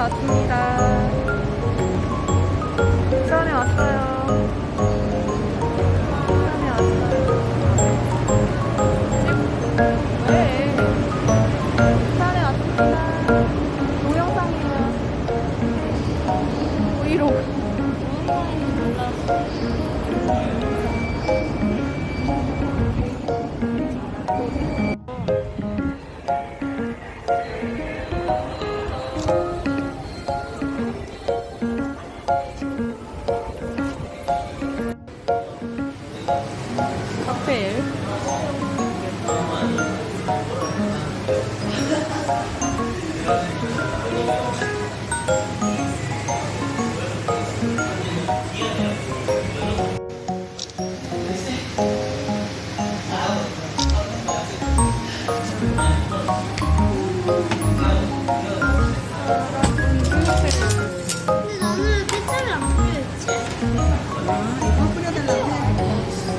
왔습니다.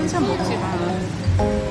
해. 한참 먹지 마.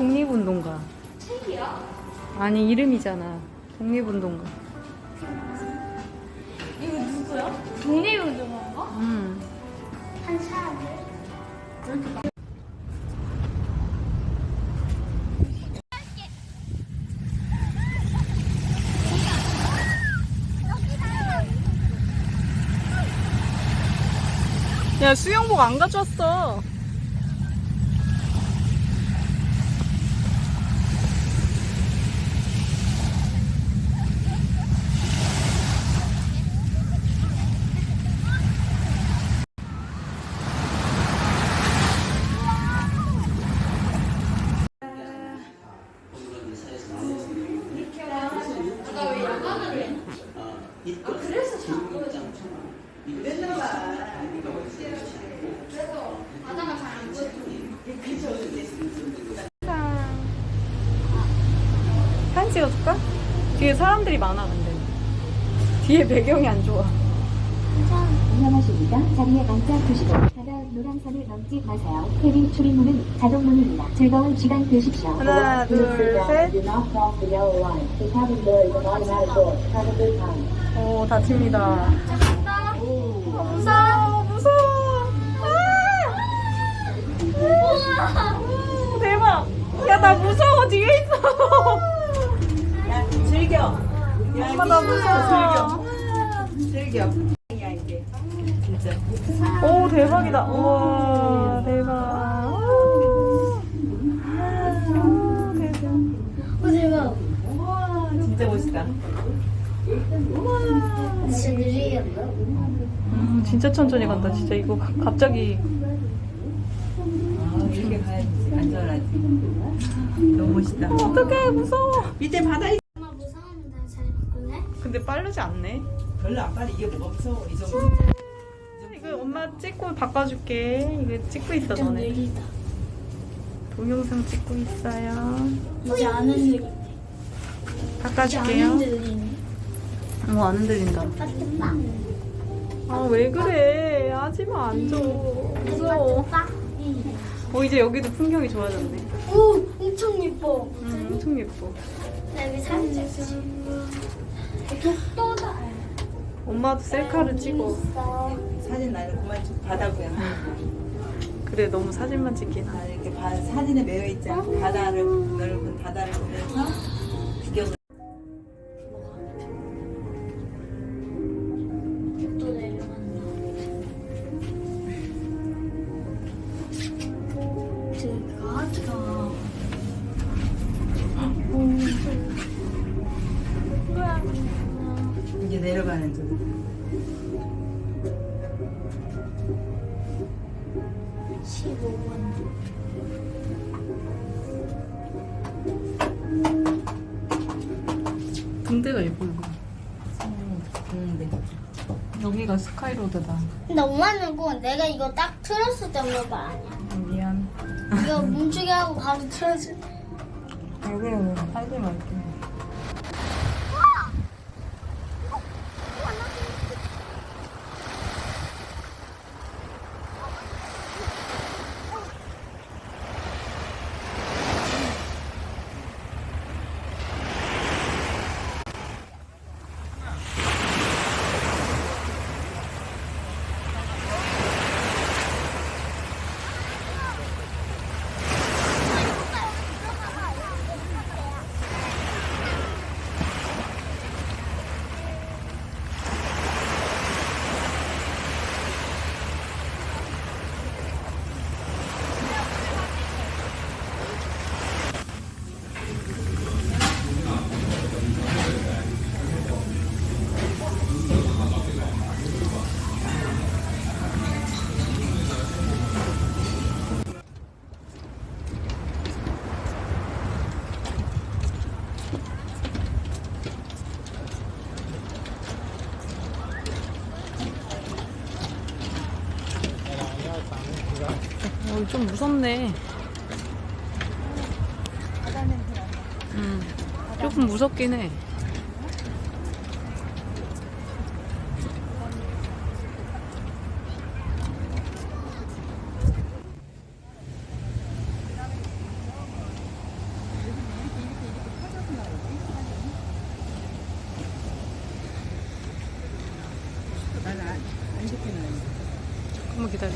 독립운동가. 책이야? 아니, 이름이잖아. 독립운동가. 이거 누구야? 독립운동가인가? 음. 한 사람들? 야, 수영복 안 가져왔어. 사진 찍어줄까? 뒤에 사람들이 많아, 근데. 뒤에 배경이 안 좋아. 위험하십니다. 자리에 앉아 두시고 바다 노란선을 넘지 마세요. 해리 출입문은 자동문입니다. 즐거운 시간 되십시오. 하나, 둘, 셋. 오, 다칩니다. 무서워, 무서워. 아! 오, 대박. 야, 나 무서워, 뒤에 있어. 즐겨. 엄마, 나 무서워. 즐겨. 진짜. 오, 대박이다. 우와, 대박. 오, 대박. 어, 대박. 우와 진짜 멋있다. 진짜 느리겠다. 음, 진짜 천천히 간다. 진짜 이거 가- 갑자기. 아 이렇게 가야지 안전하지. 너무 멋있다. 어떡해, 무서워. 밑에 바다 근데 빠르지 않네. 별로 안 빨리 이게 뭐가 무서워 이 정도. 이거 엄마 찍고 바꿔줄게. 이거 찍고 있어, 좀 너네. 느리다. 동영상 찍고 있어요. 이제 안 흔들리네. 이제 안 바꿔줄게요. 흔들리네. 어, 안 흔들린다. 빠뜨빠. 아, 왜 그래. 하지마, 안 줘. 무서워. 어, 이제 여기도 풍경이 좋아졌네. 오, 엄청 예뻐. 음, 엄청 예뻐. 나 여기 사진 찍지. 독도다. 엄마도 셀카를 찍어. 있어. 사진 나는 그만 좀 바다 구경. 그래, 너무 사진만 찍긴 나 하네. 이렇게 바, 사진에 매여 있지 않고 바다를 넓은 바다를 보면서 구경을. 또 내려간다. 들어가, 들어가. 나는 그 15원 군대가 예쁜 거. 군대. 여기가 스카이로드다. 근데 엄마는 꼭 내가 이거 딱 틀었을 때 엄마 아니야. 미안. 이거 뭉치게 하고 바로 틀었을 때. 왜 그래, 하지 말게. 어, 좀 무섭네. 음, 조금 무섭긴 해. como que tal